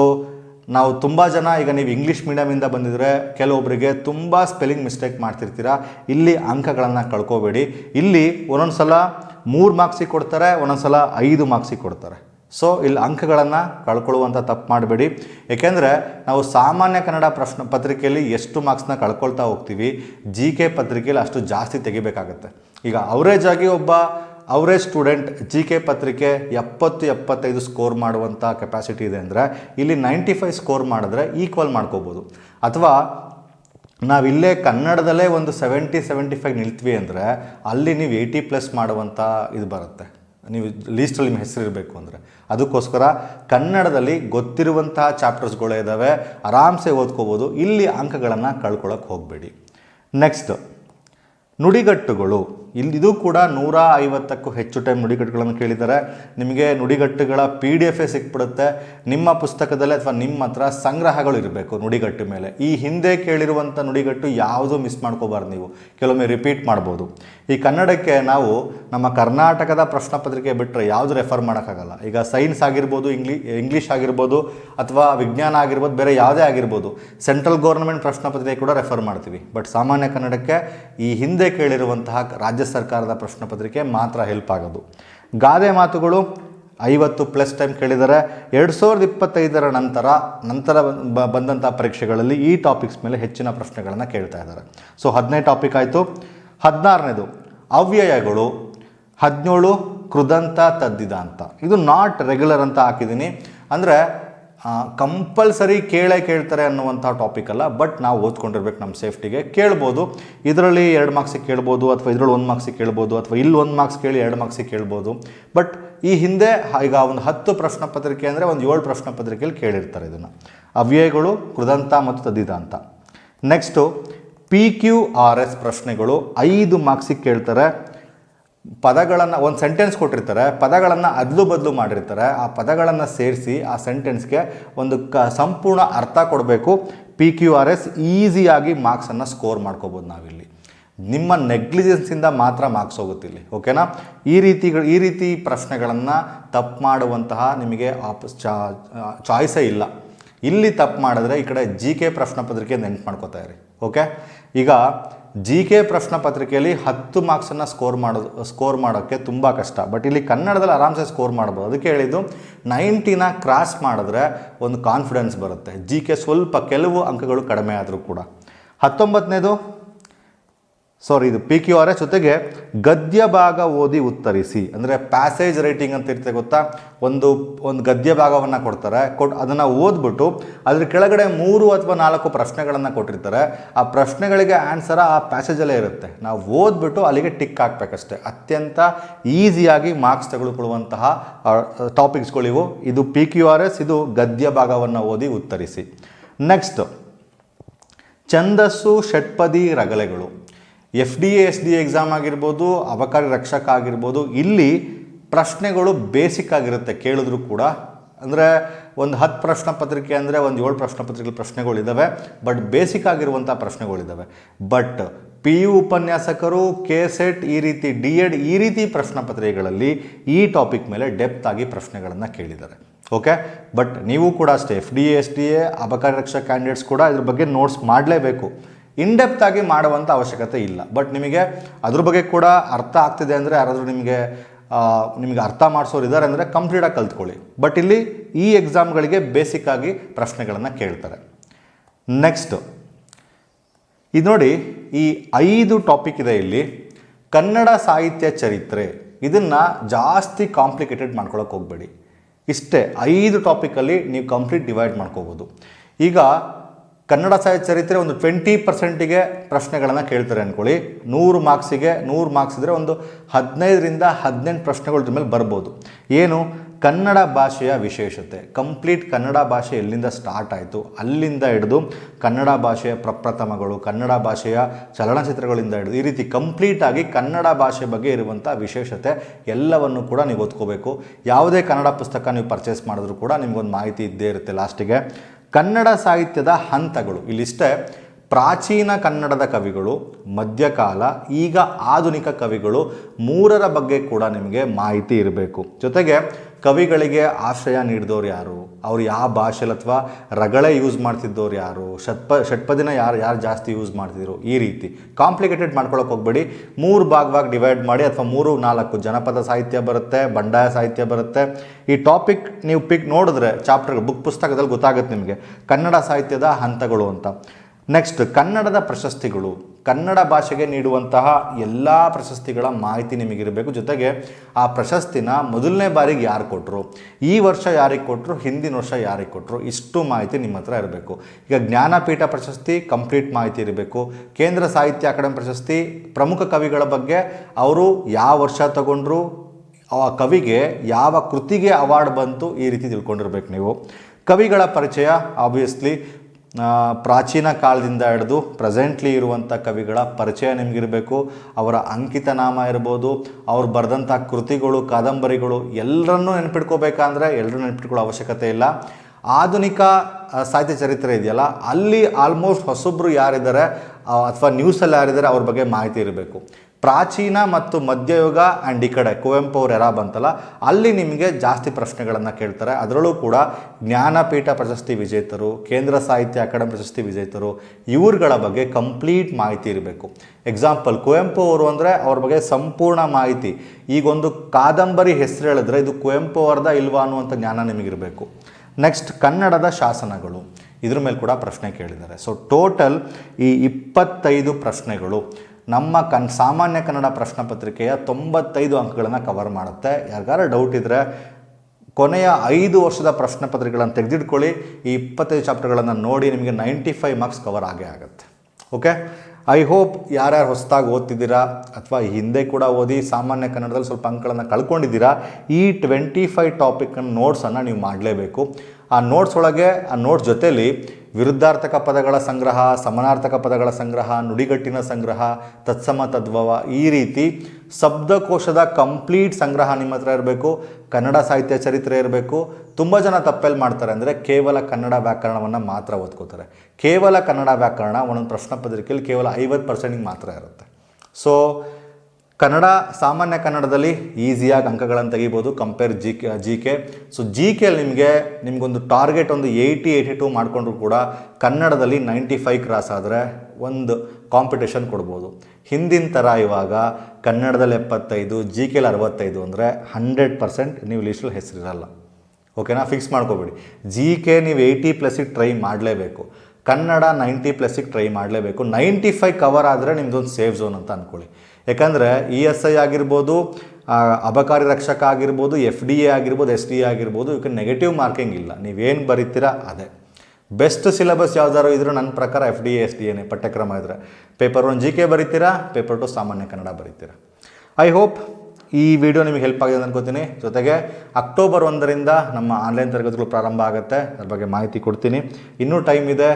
ನಾವು ತುಂಬ ಜನ ಈಗ ನೀವು ಇಂಗ್ಲೀಷ್ ಮೀಡಿಯಮಿಂದ ಬಂದಿದ್ರೆ ಕೆಲವೊಬ್ಬರಿಗೆ ತುಂಬ ಸ್ಪೆಲ್ಲಿಂಗ್ ಮಿಸ್ಟೇಕ್ ಮಾಡ್ತಿರ್ತೀರ. ಇಲ್ಲಿ ಅಂಕಗಳನ್ನು ಕಳ್ಕೋಬೇಡಿ. ಇಲ್ಲಿ ಒಂದೊಂದು ಸಲ ಮೂರು ಮಾರ್ಕ್ಸಿಗೆ ಕೊಡ್ತಾರೆ ಒಂದೊಂದು ಸಲ ಐದು ಮಾರ್ಕ್ಸಿಗೆ ಕೊಡ್ತಾರೆ. ಸೊ ಇಲ್ಲಿ ಅಂಕಗಳನ್ನು ಕಳ್ಕೊಳ್ಳುವಂಥ ತಪ್ಪು ಮಾಡಬೇಡಿ. ಏಕೆಂದರೆ ನಾವು ಸಾಮಾನ್ಯ ಕನ್ನಡ ಪ್ರಶ್ನೆ ಪತ್ರಿಕೆಯಲ್ಲಿ ಎಷ್ಟು ಮಾರ್ಕ್ಸ್ನ ಕಳ್ಕೊಳ್ತಾ ಹೋಗ್ತೀವಿ ಜಿ ಕೆ ಪತ್ರಿಕೆಯಲ್ಲಿ ಅಷ್ಟು ಜಾಸ್ತಿ ತೆಗಿಬೇಕಾಗತ್ತೆ. ಈಗ ಅವರೇಜ್ ಆಗಿ ಒಬ್ಬ ಅವರೇಜ್ ಸ್ಟೂಡೆಂಟ್ ಜಿ ಕೆ ಪತ್ರಿಕೆ ಎಪ್ಪತ್ತು, ಎಪ್ಪತ್ತೈದು ಸ್ಕೋರ್ ಮಾಡುವಂಥ ಕೆಪಾಸಿಟಿ ಇದೆ ಅಂದರೆ, ಇಲ್ಲಿ ನೈಂಟಿ ಫೈವ್ ಸ್ಕೋರ್ ಮಾಡಿದ್ರೆ ಈಕ್ವಲ್ ಮಾಡ್ಕೋಬೋದು. ಅಥವಾ ನಾವಿಲ್ಲೇ ಕನ್ನಡದಲ್ಲೇ ಒಂದು ಸೆವೆಂಟಿ ಸೆವೆಂಟಿ ಫೈವ್ ನಿಲ್ತೀವಿ ಅಂದರೆ ಅಲ್ಲಿ ನೀವು ಏಯ್ಟಿ ಪ್ಲಸ್ ಮಾಡುವಂಥ ಇದು ಬರುತ್ತೆ. ನೀವು ಲೀಸ್ಟಲ್ಲಿ ನಿಮ್ಮ ಹೆಸರು ಇರಬೇಕು ಅಂದರೆ. ಅದಕ್ಕೋಸ್ಕರ ಕನ್ನಡದಲ್ಲಿ ಗೊತ್ತಿರುವಂತಹ ಚಾಪ್ಟರ್ಸ್ಗಳೇ ಇದ್ದಾವೆ ಆರಾಮ್ಸೆ ಓದ್ಕೋಬೋದು. ಇಲ್ಲಿ ಅಂಕಗಳನ್ನು ಕಳ್ಕೊಳ್ಳೋಕೆ ಹೋಗಬೇಡಿ. ನೆಕ್ಸ್ಟ್ ನುಡಿಗಟ್ಟುಗಳು. ಇಲ್ಲಿ ಇದು ಕೂಡ ನೂರ ಐವತ್ತಕ್ಕೂ ಹೆಚ್ಚು ಟೈಮ್ ನುಡಿಗಟ್ಟುಗಳನ್ನು ಕೇಳಿದ್ದಾರೆ. ನಿಮಗೆ ನುಡಿಗಟ್ಟುಗಳ ಪಿ ಡಿ ಎಫೇ ಸಿಕ್ಬಿಡುತ್ತೆ. ನಿಮ್ಮ ಪುಸ್ತಕದಲ್ಲಿ ಅಥವಾ ನಿಮ್ಮ ಹತ್ರ ಸಂಗ್ರಹಗಳು ಇರಬೇಕು ನುಡಿಗಟ್ಟು ಮೇಲೆ. ಈ ಹಿಂದೆ ಕೇಳಿರುವಂಥ ನುಡಿಗಟ್ಟು ಯಾವುದೂ ಮಿಸ್ ಮಾಡ್ಕೋಬಾರ್ದು ನೀವು. ಕೆಲವೊಮ್ಮೆ ರಿಪೀಟ್ ಮಾಡ್ಬೋದು. ಈ ಕನ್ನಡಕ್ಕೆ ನಾವು ನಮ್ಮ ಕರ್ನಾಟಕದ ಪ್ರಶ್ನಪತ್ರಿಕೆ ಬಿಟ್ಟರೆ ಯಾವುದು ರೆಫರ್ ಮಾಡೋಕ್ಕಾಗಲ್ಲ. ಈಗ ಸೈನ್ಸ್ ಆಗಿರ್ಬೋದು ಇಂಗ್ಲಿ ಇಂಗ್ಲೀಷ್ ಆಗಿರ್ಬೋದು, ಅಥವಾ ವಿಜ್ಞಾನ ಆಗಿರ್ಬೋದು, ಬೇರೆ ಯಾವುದೇ ಆಗಿರ್ಬೋದು ಸೆಂಟ್ರಲ್ ಗೌರ್ಮೆಂಟ್ ಪ್ರಶ್ನಪತ್ರಿಕೆ ಕೂಡ ರೆಫರ್ ಮಾಡ್ತೀವಿ. ಬಟ್ ಸಾಮಾನ್ಯ ಕನ್ನಡಕ್ಕೆ ಈ ಹಿಂದೆ ಕೇಳಿರುವಂತಹ ರಾಜ್ಯ ಸರ್ಕಾರದ ಪ್ರಶ್ನೆ ಪತ್ರಿಕೆ ಮಾತ್ರ ಹೆಲ್ಪ್ ಆಗೋದು. ಗಾದೆ ಮಾತುಗಳು ಐವತ್ತು ಪ್ಲಸ್ ಟೈಮ್ ಕೇಳಿದರೆ ಎರಡು ಸಾವಿರದ ಇಪ್ಪತ್ತೈದರ ನಂತರ ನಂತರ ಬಂದಂಥ ಪರೀಕ್ಷೆಗಳಲ್ಲಿ ಈ ಟಾಪಿಕ್ಸ್ ಮೇಲೆ ಹೆಚ್ಚಿನ ಪ್ರಶ್ನೆಗಳನ್ನು ಕೇಳ್ತಾ ಇದ್ದಾರೆ. ಸೊ ಹದಿನೈದು ಟಾಪಿಕ್ ಆಯಿತು. ಹದಿನಾರನೇದು, ಅವ್ಯಯಗಳು ಹದಿನೇಳು ಕೃದಂತ ತದ್ದಿದ ಅಂತ. ಇದು ನಾಟ್ ರೆಗ್ಯುಲರ್ ಅಂತ ಹಾಕಿದ್ದೀನಿ. ಅಂದರೆ ಕಂಪಲ್ಸರಿ ಕೇಳೇ ಕೇಳ್ತಾರೆ ಅನ್ನುವಂಥ ಟಾಪಿಕ್ ಅಲ್ಲ ಬಟ್ ನಾವು ಓದ್ಕೊಂಡಿರ್ಬೇಕು ನಮ್ಮ ಸೇಫ್ಟಿಗೆ ಕೇಳ್ಬೋದು, ಇದರಲ್ಲಿ ಎರಡು ಮಾರ್ಕ್ಸಿಗೆ ಕೇಳ್ಬೋದು, ಅಥವಾ ಇದರಲ್ಲಿ ಒಂದು ಮಾರ್ಕ್ಸಿಗೆ ಕೇಳ್ಬೋದು, ಅಥವಾ ಇಲ್ಲಿ ಒಂದು ಮಾರ್ಕ್ಸ್ ಕೇಳಿ ಎರಡು ಮಾರ್ಕ್ಸಿಗೆ ಕೇಳ್ಬೋದು. ಬಟ್ ಈ ಹಿಂದೆ, ಈಗ ಒಂದು ಹತ್ತು ಪ್ರಶ್ನೆ ಪತ್ರಿಕೆ ಅಂದರೆ ಒಂದು ಏಳು ಪ್ರಶ್ನೆ ಪತ್ರಿಕೆಯಲ್ಲಿ ಕೇಳಿರ್ತಾರೆ ಇದನ್ನು. ಅವ್ಯಯಗಳು, ಕೃದಂತ ಮತ್ತು ತದ್ದಿದಾಂತ next P Q R S ಪ್ರಶ್ನೆಗಳು ಐದು ಮಾರ್ಕ್ಸಿಗೆ ಕೇಳ್ತಾರೆ. ಪದಗಳನ್ನು ಒಂದು ಸೆಂಟೆನ್ಸ್ ಕೊಟ್ಟಿರ್ತಾರೆ, ಪದಗಳನ್ನು ಅದಲು ಬದಲು ಮಾಡಿರ್ತಾರೆ, ಆ ಪದಗಳನ್ನು ಸೇರಿಸಿ ಆ ಸೆಂಟೆನ್ಸ್ಗೆ ಒಂದು ಕ ಸಂಪೂರ್ಣ ಅರ್ಥ ಕೊಡಬೇಕು. ಪಿ ಕ್ಯೂ ಆರ್ ಎಸ್ ಈಸಿಯಾಗಿ ಮಾರ್ಕ್ಸನ್ನು ಸ್ಕೋರ್ ಮಾಡ್ಕೋಬೋದು ನಾವಿಲ್ಲಿ. ನಿಮ್ಮ ನೆಗ್ಲಿಜೆನ್ಸಿಂದ ಮಾತ್ರ ಮಾರ್ಕ್ಸ್ ಹೋಗುತ್ತಿಲ್ಲಿ ಓಕೆನಾ ಈ ರೀತಿಗಳು, ಈ ರೀತಿ ಪ್ರಶ್ನೆಗಳನ್ನು ತಪ್ಪು ಮಾಡುವಂತಹ ನಿಮಗೆ ಆಪ್ ಚಾಯ್ಸೇ ಇಲ್ಲ. ಇಲ್ಲಿ ತಪ್ಪು ಮಾಡಿದ್ರೆ ಈ ಕಡೆ ಜಿ ಕೆ ಪ್ರಶ್ನೆ ಪತ್ರಿಕೆ ನೆನ್ಪು ಮಾಡ್ಕೋತಾ ಇರಿ ಓಕೆ ಈಗ ಜಿ ಕೆ ಪ್ರಶ್ನೆ ಪತ್ರಿಕೆಯಲ್ಲಿ ಹತ್ತು ಮಾರ್ಕ್ಸನ್ನು ಸ್ಕೋರ್ ಮಾಡೋದು ಸ್ಕೋರ್ ಮಾಡೋಕ್ಕೆ ತುಂಬ ಕಷ್ಟ. ಬಟ್ ಇಲ್ಲಿ ಕನ್ನಡದಲ್ಲಿ ಆರಾಮ್ಸೆ ಸ್ಕೋರ್ ಮಾಡ್ಬೋದು. ಅದಕ್ಕೆ ಹೇಳಿದ್ದು ನೈಂಟಿನ ಕ್ರಾಸ್ ಮಾಡಿದ್ರೆ ಒಂದು ಕಾನ್ಫಿಡೆನ್ಸ್ ಬರುತ್ತೆ. ಜಿ ಕೆ ಸ್ವಲ್ಪ ಕೆಲವು ಅಂಕಗಳು ಕಡಿಮೆ ಆದರೂ ಕೂಡ. ಹತ್ತೊಂಬತ್ತನೇದು ಸಾರಿ ಇದು ಪಿ ಕ್ಯೂ ಆರ್ ಎಸ್ ಜೊತೆಗೆ ಗದ್ಯ ಭಾಗ ಓದಿ ಉತ್ತರಿಸಿ. ಅಂದರೆ ಪ್ಯಾಸೇಜ್ ರೈಟಿಂಗ್ ಅಂತ ಇರುತ್ತೆ ಗೊತ್ತಾ? ಒಂದು ಒಂದು ಗದ್ಯ ಭಾಗವನ್ನು ಕೊಡ್ತಾರೆ. ಕೊಟ್, ಅದನ್ನು ಓದ್ಬಿಟ್ಟು ಅದ್ರ ಕೆಳಗಡೆ ಮೂರು ಅಥವಾ ನಾಲ್ಕು ಪ್ರಶ್ನೆಗಳನ್ನು ಕೊಟ್ಟಿರ್ತಾರೆ. ಆ ಪ್ರಶ್ನೆಗಳಿಗೆ ಆನ್ಸರ್ ಆ ಪ್ಯಾಸೇಜಲ್ಲೇ ಇರುತ್ತೆ. ನಾವು ಓದ್ಬಿಟ್ಟು ಅಲ್ಲಿಗೆ ಟಿಕ್ ಹಾಕ್ಬೇಕಷ್ಟೆ. ಅತ್ಯಂತ ಈಸಿಯಾಗಿ ಮಾರ್ಕ್ಸ್ ತೆಗೆದುಕೊಳ್ಳುವಂತಹ ಟಾಪಿಕ್ಸ್ಗಳಿವು ಇದು ಪಿ ಕ್ಯೂ ಆರ್ ಎಸ್ ಇದು ಗದ್ಯ ಭಾಗವನ್ನು ಓದಿ ಉತ್ತರಿಸಿ. ನೆಕ್ಸ್ಟ್ ಛಂದಸ್ಸು ಷಟ್ಪದಿ ರಗಳೆಗಳು. F D A, S D exam ಆಗಿರ್ಬೋದು, ಅಬಕಾರಿ ರಕ್ಷಕ ಆಗಿರ್ಬೋದು, ಇಲ್ಲಿ ಪ್ರಶ್ನೆಗಳು ಬೇಸಿಕ್ ಆಗಿರುತ್ತೆ ಕೇಳಿದ್ರು ಕೂಡ. ಅಂದರೆ ಒಂದು ಹತ್ತು ಪ್ರಶ್ನೆ ಪತ್ರಿಕೆ ಅಂದರೆ ಒಂದು ಏಳು ಪ್ರಶ್ನೆ ಪತ್ರಿಕೆ ಪ್ರಶ್ನೆಗಳಿದ್ದಾವೆ ಬಟ್ ಬೇಸಿಕ್ ಆಗಿರುವಂಥ ಪ್ರಶ್ನೆಗಳಿದ್ದಾವೆ ಬಟ್ ಪಿ ಯು ಉಪನ್ಯಾಸಕರು, ಕೆ ಸೆಟ್, ಈ ರೀತಿ ಡಿ ಎಡ್, ಈ ರೀತಿ ಪ್ರಶ್ನೆ ಪತ್ರಿಕೆಗಳಲ್ಲಿ ಈ ಟಾಪಿಕ್ ಮೇಲೆ ಡೆಪ್ತ್ ಆಗಿ ಪ್ರಶ್ನೆಗಳನ್ನು ಕೇಳಿದ್ದಾರೆ. ಓಕೆ ಬಟ್ ನೀವು ಕೂಡ ಅಷ್ಟೇ, F D S D A, ಅಬಕಾರಿ ರಕ್ಷಕ ಕ್ಯಾಂಡಿಡೇಟ್ಸ್ ಕೂಡ ಇದ್ರ ಬಗ್ಗೆ ನೋಟ್ಸ್ ಮಾಡಲೇಬೇಕು. ಇನ್ಡೆಪ್ತ್ ಆಗಿ ಮಾಡುವಂಥ ಅವಶ್ಯಕತೆ ಇಲ್ಲ. ಬಟ್ ನಿಮಗೆ ಅದ್ರ ಬಗ್ಗೆ ಕೂಡ ಅರ್ಥ ಆಗ್ತಿದೆ ಅಂದರೆ ಯಾರಾದರೂ ನಿಮಗೆ ನಿಮಗೆ ಅರ್ಥ ಮಾಡಿಸೋರು ಇದ್ದಾರೆ ಅಂದರೆ ಕಂಪ್ಲೀಟಾಗಿ ಕಲ್ತ್ಕೊಳ್ಳಿ. ಬಟ್ ಇಲ್ಲಿ ಈ ಎಕ್ಸಾಮ್ಗಳಿಗೆ ಬೇಸಿಕ್ ಆಗಿ ಪ್ರಶ್ನೆಗಳನ್ನು ಕೇಳ್ತಾರೆ. ನೆಕ್ಸ್ಟ್ ಇದು ನೋಡಿ ಈ ಐದು ಟಾಪಿಕ್ ಇದೆ ಇಲ್ಲಿ. ಕನ್ನಡ ಸಾಹಿತ್ಯ ಚರಿತ್ರೆ. ಇದನ್ನು ಜಾಸ್ತಿ ಕಾಂಪ್ಲಿಕೇಟೆಡ್ ಮಾಡ್ಕೊಳಕ್ಕೆ ಹೋಗಬೇಡಿ. ಇಷ್ಟೇ ಐದು ಟಾಪಿಕಲ್ಲಿ ನೀವು ಕಂಪ್ಲೀಟ್ ಡಿವೈಡ್ ಮಾಡ್ಕೋಬೋದು. ಈಗ ಕನ್ನಡ ಸಾಹಿತ್ಯ ಚರಿತ್ರೆ ಒಂದು ಟ್ವೆಂಟಿ ಪರ್ಸೆಂಟಿಗೆ ಪ್ರಶ್ನೆಗಳನ್ನು ಕೇಳ್ತಾರೆ ಅಂದ್ಕೊಳ್ಳಿ ನೂರು ಮಾರ್ಕ್ಸಿಗೆ, ನೂರು ಮಾರ್ಕ್ಸ್ ಇದ್ದರೆ ಒಂದು ಹದಿನೈದರಿಂದ ಹದಿನೆಂಟು ಪ್ರಶ್ನೆಗಳ ಮೇಲೆ ಬರ್ಬೋದು. ಏನು? ಕನ್ನಡ ಭಾಷೆಯ ವಿಶೇಷತೆ. ಕಂಪ್ಲೀಟ್ ಕನ್ನಡ ಭಾಷೆ ಎಲ್ಲಿಂದ ಸ್ಟಾರ್ಟ್ ಆಯಿತು? ಅಲ್ಲಿಂದ ಹಿಡಿದು ಕನ್ನಡ ಭಾಷೆಯ ಪ್ರಪ್ರಥಮಗಳು, ಕನ್ನಡ ಭಾಷೆಯ ಚಲನಚಿತ್ರಗಳಿಂದ ಹಿಡಿದು ಈ ರೀತಿ ಕಂಪ್ಲೀಟಾಗಿ ಕನ್ನಡ ಭಾಷೆ ಬಗ್ಗೆ ಇರುವಂಥ ವಿಶೇಷತೆ ಎಲ್ಲವನ್ನು ಕೂಡ ನೀವು ಓದ್ಕೋಬೇಕು. ಯಾವುದೇ ಕನ್ನಡ ಪುಸ್ತಕ ನೀವು ಪರ್ಚೇಸ್ ಮಾಡಿದ್ರು ಕೂಡ ನಿಮಗೊಂದು ಮಾಹಿತಿ ಇದ್ದೇ ಇರುತ್ತೆ ಲಾಸ್ಟಿಗೆ. ಕನ್ನಡ ಸಾಹಿತ್ಯದ ಹಂತಗಳು. ಇಲ್ಲಿಷ್ಟೇ ಪ್ರಾಚೀನ ಕನ್ನಡದ ಕವಿಗಳು, ಮಧ್ಯಕಾಲ, ಈಗ ಆಧುನಿಕ ಕವಿಗಳು ಮೂರರ ಬಗ್ಗೆ ಕೂಡ ನಿಮಗೆ ಮಾಹಿತಿ ಇರಬೇಕು. ಜೊತೆಗೆ ಕವಿಗಳಿಗೆ ಆಶ್ರಯ ನೀಡಿದವ್ರು ಯಾರು? ಅವ್ರು ಯಾವ ಭಾಷೆಲಿ ಅಥವಾ ರಗಳೆ ಯೂಸ್ ಮಾಡ್ತಿದ್ದವ್ರು ಯಾರು? ಷಟ್ಪ, ಷಟ್ಪದಿನ ಯಾರು ಯಾರು ಜಾಸ್ತಿ ಯೂಸ್ ಮಾಡ್ತಿದ್ರು? ಈ ರೀತಿ. ಕಾಂಪ್ಲಿಕೇಟೆಡ್ ಮಾಡ್ಕೊಳಕ್ಕೆ ಹೋಗ್ಬೇಡಿ. ಮೂರು ಭಾಗವಾಗಿ ಡಿವೈಡ್ ಮಾಡಿ ಅಥವಾ ಮೂರು, ನಾಲ್ಕು ಜನಪದ ಸಾಹಿತ್ಯ ಬರುತ್ತೆ, ಬಂಡಾಯ ಸಾಹಿತ್ಯ ಬರುತ್ತೆ. ಈ ಟಾಪಿಕ್ ನೀವು ಪಿಕ್ ನೋಡಿದ್ರೆ, ಚಾಪ್ಟರ್, ಬುಕ್ ಪುಸ್ತಕದಲ್ಲಿ ಗೊತ್ತಾಗುತ್ತೆ ನಿಮಗೆ. ಕನ್ನಡ ಸಾಹಿತ್ಯದ ಹಂತಗಳು ಅಂತ. ನೆಕ್ಸ್ಟ್ ಕನ್ನಡದ ಪ್ರಶಸ್ತಿಗಳು. ಕನ್ನಡ ಭಾಷೆಗೆ ನೀಡುವಂತಹ ಎಲ್ಲ ಪ್ರಶಸ್ತಿಗಳ ಮಾಹಿತಿ ನಿಮಗಿರಬೇಕು. ಜೊತೆಗೆ ಆ ಪ್ರಶಸ್ತಿನ ಮೊದಲನೇ ಬಾರಿಗೆ ಯಾರು ಕೊಟ್ಟರು ಈ ವರ್ಷ ಯಾರಿಗೆ ಕೊಟ್ಟರು ಹಿಂದಿನ ವರ್ಷ ಯಾರಿಗೆ ಕೊಟ್ಟರು ಇಷ್ಟು ಮಾಹಿತಿ ನಿಮ್ಮ ಹತ್ರ ಇರಬೇಕು. ಈಗ ಜ್ಞಾನಪೀಠ ಪ್ರಶಸ್ತಿ, ಕಂಪ್ಲೀಟ್ ಮಾಹಿತಿ ಇರಬೇಕು. ಕೇಂದ್ರ ಸಾಹಿತ್ಯ ಅಕಾಡೆಮಿ ಪ್ರಶಸ್ತಿ, ಪ್ರಮುಖ ಕವಿಗಳ ಬಗ್ಗೆ ಅವರು ಯಾವ ವರ್ಷ ತಗೊಂಡ್ರು? ಆ ಕವಿಗೆ ಯಾವ ಕೃತಿಗೆ ಅವಾರ್ಡ್ ಬಂತು? ಈ ರೀತಿ ತಿಳ್ಕೊಂಡಿರ್ಬೇಕು ನೀವು. ಕವಿಗಳ ಪರಿಚಯ ಆಬ್ವಿಯಸ್ಲಿ ಪ್ರಾಚೀನ ಕಾಲದಿಂದ ಹಿಡಿದು ಪ್ರೆಸೆಂಟ್ಲಿ ಇರುವಂಥ ಕವಿಗಳ ಪರಿಚಯ ನಿಮಗಿರಬೇಕು. ಅವರ ಅಂಕಿತ ನಾಮ ಇರ್ಬೋದು, ಅವ್ರು ಬರೆದಂಥ ಕೃತಿಗಳು, ಕಾದಂಬರಿಗಳು ಎಲ್ಲರನ್ನೂ ನೆನಪಿಟ್ಕೋಬೇಕಂದ್ರೆ ಎಲ್ಲರೂ ನೆನಪಿಟ್ಕೊಳ್ಳೋ ಅವಶ್ಯಕತೆ ಇಲ್ಲ. ಆಧುನಿಕ ಸಾಹಿತ್ಯ ಚರಿತ್ರೆ ಇದೆಯಲ್ಲ, ಅಲ್ಲಿ ಆಲ್ಮೋಸ್ಟ್ ಹೊಸೊಬ್ಬರು ಯಾರಿದ್ದಾರೆ ಅಥವಾ ನ್ಯೂಸಲ್ಲಿ ಯಾರಿದ್ದಾರೆ ಅವ್ರ ಬಗ್ಗೆ ಮಾಹಿತಿ ಇರಬೇಕು. ಪ್ರಾಚೀನ ಮತ್ತು ಮಧ್ಯಯುಗ ಆ್ಯಂಡ್ ಈ ಕಡೆ ಕುವೆಂಪು ಅವ್ರು ಎರಾ ಬಂತಲ್ಲ, ಅಲ್ಲಿ ನಿಮಗೆ ಜಾಸ್ತಿ ಪ್ರಶ್ನೆಗಳನ್ನು ಕೇಳ್ತಾರೆ. ಅದರಲ್ಲೂ ಕೂಡ ಜ್ಞಾನಪೀಠ ಪ್ರಶಸ್ತಿ ವಿಜೇತರು, ಕೇಂದ್ರ ಸಾಹಿತ್ಯ ಅಕಾಡೆಮಿ ಪ್ರಶಸ್ತಿ ವಿಜೇತರು, ಇವ್ರುಗಳ ಬಗ್ಗೆ ಕಂಪ್ಲೀಟ್ ಮಾಹಿತಿ ಇರಬೇಕು. ಎಕ್ಸಾಂಪಲ್ ಕುವೆಂಪು ಅವರು ಅಂದರೆ ಅವ್ರ ಬಗ್ಗೆ ಸಂಪೂರ್ಣ ಮಾಹಿತಿ. ಈಗೊಂದು ಕಾದಂಬರಿ ಹೆಸರು ಹೇಳಿದ್ರೆ ಇದು ಕುವೆಂಪು ಅವರದ ಇಲ್ವಾ ಅನ್ನುವಂಥ ಜ್ಞಾನ ನಿಮಗಿರಬೇಕು. ನೆಕ್ಸ್ಟ್ ಕನ್ನಡದ ಶಾಸನಗಳು. ಇದ್ರ ಮೇಲೆ ಕೂಡ ಪ್ರಶ್ನೆ ಕೇಳಿದ್ದಾರೆ. ಸೊ ಟೋಟಲ್ ಈ ಇಪ್ಪತ್ತೈದು ಪ್ರಶ್ನೆಗಳು. ನಮ್ಮ ಕನ್, ಸಾಮಾನ್ಯ ಕನ್ನಡ ಪ್ರಶ್ನೆ ಪತ್ರಿಕೆಯ ತೊಂಬತ್ತೈದು ಅಂಕಗಳನ್ನು ಕವರ್ ಮಾಡುತ್ತೆ. ಯಾರಿಗಾರ ಡೌಟ್ ಇದ್ದರೆ ಕೊನೆಯ ಐದು ವರ್ಷದ ಪ್ರಶ್ನೆ ಪತ್ರಿಕೆಗಳನ್ನು ತೆಗೆದಿಟ್ಕೊಳ್ಳಿ. ಈ ಇಪ್ಪತ್ತೈದು ಚಾಪ್ಟರ್ಗಳನ್ನು ನೋಡಿ ನಿಮಗೆ ನೈಂಟಿ ಫೈವ್ ಮಾರ್ಕ್ಸ್ ಕವರ್ ಆಗೇ ಆಗುತ್ತೆ. ಓಕೆ ಐ ಹೋಪ್ ಯಾರ್ಯಾರು ಹೊಸದಾಗಿ ಓದ್ತಿದ್ದೀರಾ ಅಥವಾ ಹಿಂದೆ ಕೂಡ ಓದಿ ಸಾಮಾನ್ಯ ಕನ್ನಡದಲ್ಲಿ ಸ್ವಲ್ಪ ಅಂಕಗಳನ್ನು ಕಳ್ಕೊಂಡಿದ್ದೀರಾ, ಈ ಟ್ವೆಂಟಿ ಫೈವ್ ಟಾಪಿಕ್ನ ನೋಟ್ಸನ್ನು ನೀವು ಮಾಡಲೇಬೇಕು. ಆ ನೋಟ್ಸ್ ಒಳಗೆ, ಆ ನೋಟ್ಸ್ ಜೊತೆಯಲ್ಲಿ ವಿರುದ್ಧಾರ್ಥಕ ಪದಗಳ ಸಂಗ್ರಹ, ಸಮನಾರ್ಥಕ ಪದಗಳ ಸಂಗ್ರಹ, ನುಡಿಗಟ್ಟಿನ ಸಂಗ್ರಹ, ತತ್ಸಮ ತದ್ಭವ ಈ ರೀತಿ ಶಬ್ದಕೋಶದ ಕಂಪ್ಲೀಟ್ ಸಂಗ್ರಹ ನಿಮ್ಮ ಹತ್ರ ಇರಬೇಕು, ಕನ್ನಡ ಸಾಹಿತ್ಯ ಚರಿತ್ರೆ ಇರಬೇಕು. ತುಂಬ ಜನ ತಪ್ಪಲ್ಲಿ ಮಾಡ್ತಾರೆ ಅಂದರೆ ಕೇವಲ ಕನ್ನಡ ವ್ಯಾಕರಣವನ್ನು ಮಾತ್ರ ಓದ್ಕೋತಾರೆ. ಕೇವಲ ಕನ್ನಡ ವ್ಯಾಕರಣ ಒಂದೊಂದು ಪ್ರಶ್ನೆ ಪತ್ರಿಕೆಯಲ್ಲಿ ಕೇವಲ ಐವತ್ತು ಪರ್ಸೆಂಟಿಗೆ ಮಾತ್ರ ಇರುತ್ತೆ. ಸೊ ಕನ್ನಡ, ಸಾಮಾನ್ಯ ಕನ್ನಡದಲ್ಲಿ ಈಸಿಯಾಗಿ ಅಂಕಗಳನ್ನು ತೆಗಿಬೋದು compare G K G K so G ಕೆಯಲ್ಲಿ ನಿಮಗೆ, ನಿಮಗೊಂದು ಟಾರ್ಗೆಟ್ ಒಂದು ಏಯ್ಟಿ ಏಯ್ಟಿ ಟು ಮಾಡಿಕೊಂಡ್ರು ಕೂಡ ಕನ್ನಡದಲ್ಲಿ ನೈಂಟಿ ಫೈವ್ ಕ್ರಾಸ್ ಆದರೆ ಒಂದು ಕಾಂಪಿಟೇಷನ್ ಕೊಡ್ಬೋದು. ಹಿಂದಿನ ಥರ ಇವಾಗ ಕನ್ನಡದಲ್ಲಿ ಎಪ್ಪತ್ತೈದು ಜಿ ಕೆಲಿ ಅರವತ್ತೈದು ಅಂದರೆ ಹಂಡ್ರೆಡ್ ಪರ್ಸೆಂಟ್ ನೀವು ಲಿಸ್ಟಲ್ಲಿ ಹೆಸರಿರಲ್ಲ. ಓಕೆನಾ ಫಿಕ್ಸ್ ಮಾಡ್ಕೋಬೇಡಿ. ಜಿ ಕೆ ನೀವು ಏಯ್ಟಿ ಪ್ಲಸ್ಸಿಗೆ ಟ್ರೈ ಮಾಡಲೇಬೇಕು. ಕನ್ನಡ ನೈಂಟಿ ಪ್ಲಸ್ಸಿಗೆ ಟ್ರೈ ಮಾಡಲೇಬೇಕು. ನೈಂಟಿ ಫೈವ್ ಕವರ್ ಆದರೆ ನಿಮ್ಮದೊಂದು ಸೇಫ್ ಝೋನ್ ಅಂತ ಅಂದ್ಕೊಳ್ಳಿ ಯಾಕಂದರೆ ಇ ಎಸ್ ಐ ಆಗಿರ್ಬೋದು ಅಬಕಾರಿ ರಕ್ಷಕ ಆಗಿರ್ಬೋದು, ಎಫ್ ಡಿ ಎ ಆಗಿರ್ಬೋದು, ಎಸ್ ಡಿ ಎ ಆಗಿರ್ಬೋದು ಇವಕ್ಕೆ ನೆಗೆಟಿವ್ ಮಾರ್ಕಿಂಗ್ ಇಲ್ಲ. ನೀವೇನು ಬರೀತೀರಾ ಅದೇ. ಬೆಸ್ಟ್ ಸಿಲೆಬಸ್ ಯಾವ್ದಾದ್ರು ಇದ್ರೂ ನನ್ನ ಪ್ರಕಾರ F D A, S D ಎನೇ ಪಠ್ಯಕ್ರಮ ಇದ್ರೆ. ಪೇಪರ್ ಒನ್ ಜಿ ಕೆ ಬರೀತೀರಾ ಪೇಪರ್ ಟು ಸಾಮಾನ್ಯ ಕನ್ನಡ ಬರೀತೀರಾ. ಐ ಹೋಪ್ ಈ ವಿಡಿಯೋ ನಿಮಗೆ ಹೆಲ್ಪ್ ಆಗಿದೆ ಅನ್ಕೋತೀನಿ. ಜೊತೆಗೆ ಅಕ್ಟೋಬರ್ ಒಂದರಿಂದ ನಮ್ಮ ಆನ್ಲೈನ್ ತರಗತಿಗಳು ಪ್ರಾರಂಭ ಆಗುತ್ತೆ. ಅದ್ರ ಬಗ್ಗೆ ಮಾಹಿತಿ ಕೊಡ್ತೀನಿ. ಇನ್ನೂ ಟೈಮ್ ಇದೆ.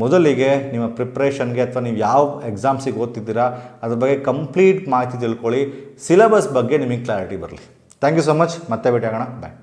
ಮೊದಲಿಗೆ ನಿಮ್ಮ ಪ್ರಿಪ್ರೇಷನ್ಗೆ ಅಥವಾ ನೀವು ಯಾವ ಎಕ್ಸಾಮ್ಸಿಗೆ ಓದ್ತಿದ್ದೀರಾ, ಅದ್ರ ಬಗ್ಗೆ ಕಂಪ್ಲೀಟ್ ಮಾಹಿತಿ ತಿಳ್ಕೊಳ್ಳಿ. ಸಿಲೆಬಸ್ ಬಗ್ಗೆ ನಿಮಗೆ ಕ್ಲಾರಿಟಿ ಬರಲಿ. ಥ್ಯಾಂಕ್ ಯು ಸೊ ಮಚ್ ಮತ್ತೆ ಭೇಟಿ ಆಗೋಣ ಬಾಯ್